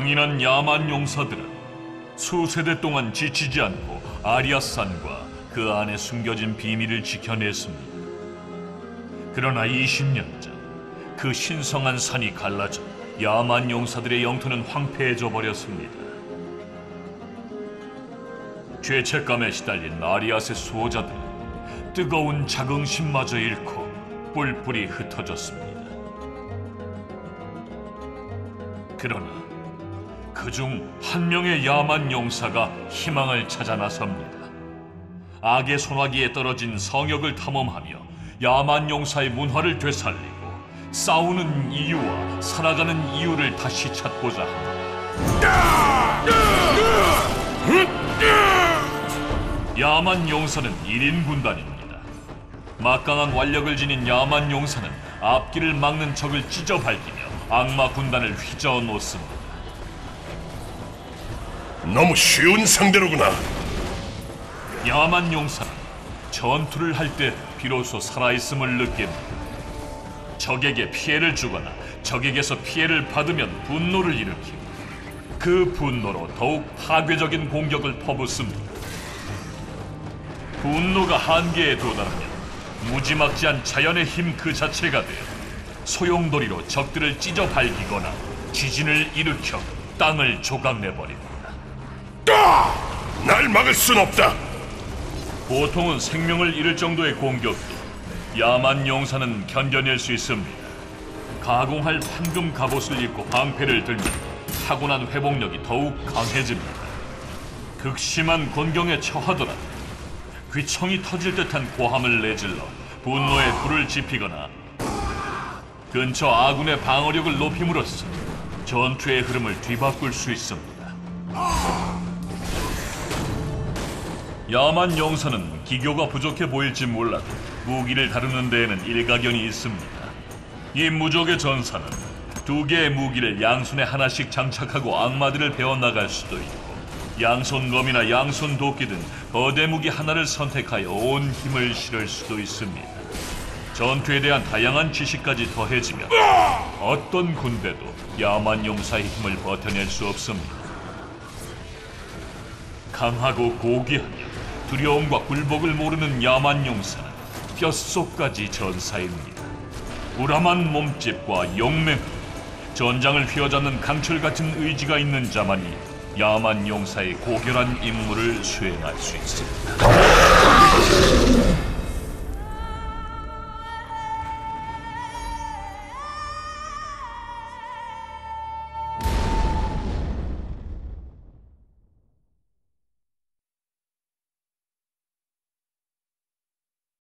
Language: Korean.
강인한 야만 용사들은 수세대 동안 지치지 않고 아리아산과 그 안에 숨겨진 비밀을 지켜냈습니다. 그러나 20년 전 그 신성한 산이 갈라져 야만 용사들의 영토는 황폐해져 버렸습니다. 죄책감에 시달린 아리아스의 수호자들은 뜨거운 자긍심마저 잃고 뿔뿔이 흩어졌습니다. 그러나 그중 한 명의 야만 용사가 희망을 찾아 나섭니다. 악의 소나기에 떨어진 성역을 탐험하며 야만 용사의 문화를 되살리고 싸우는 이유와 살아가는 이유를 다시 찾고자 합니다. 야만 용사는 1인 군단입니다. 막강한 완력을 지닌 야만 용사는 앞길을 막는 적을 찢어 밝히며 악마 군단을 휘저어 놓습니다. 너무 쉬운 상대로구나. 야만 용사는 전투를 할 때 비로소 살아있음을 느낍니다. 적에게 피해를 주거나 적에게서 피해를 받으면 분노를 일으키고 그 분노로 더욱 파괴적인 공격을 퍼붓습니다. 분노가 한계에 도달하면 무지막지한 자연의 힘 그 자체가 되어 소용돌이로 적들을 찢어 밝히거나 지진을 일으켜 땅을 조각내버립니 다. 날 막을 순 없다. 보통은 생명을 잃을 정도의 공격도 야만 용사는 견뎌낼 수 있습니다. 가공할 황금 갑옷을 입고 방패를 들면 타고난 회복력이 더욱 강해집니다. 극심한 곤경에 처하더라도 귀청이 터질 듯한 고함을 내질러 분노에 불을 지피거나 근처 아군의 방어력을 높임으로써 전투의 흐름을 뒤바꿀 수 있습니다. 야만 용사는 기교가 부족해 보일지 몰라도 무기를 다루는 데에는 일가견이 있습니다. 이 무적의 전사는 두 개의 무기를 양손에 하나씩 장착하고 악마들을 베어나갈 수도 있고 양손검이나 양손 도끼 등 거대 무기 하나를 선택하여 온 힘을 실을 수도 있습니다. 전투에 대한 다양한 지식까지 더해지면 어떤 군대도 야만 용사의 힘을 버텨낼 수 없습니다. 강하고 고귀하며 두려움과 굴복을 모르는 야만 용사는 뼛속까지 전사입니다. 불암한 몸집과 용맹, 전장을 휘어잡는 강철 같은 의지가 있는 자만이 야만 용사의 고결한 임무를 수행할 수 있습니다.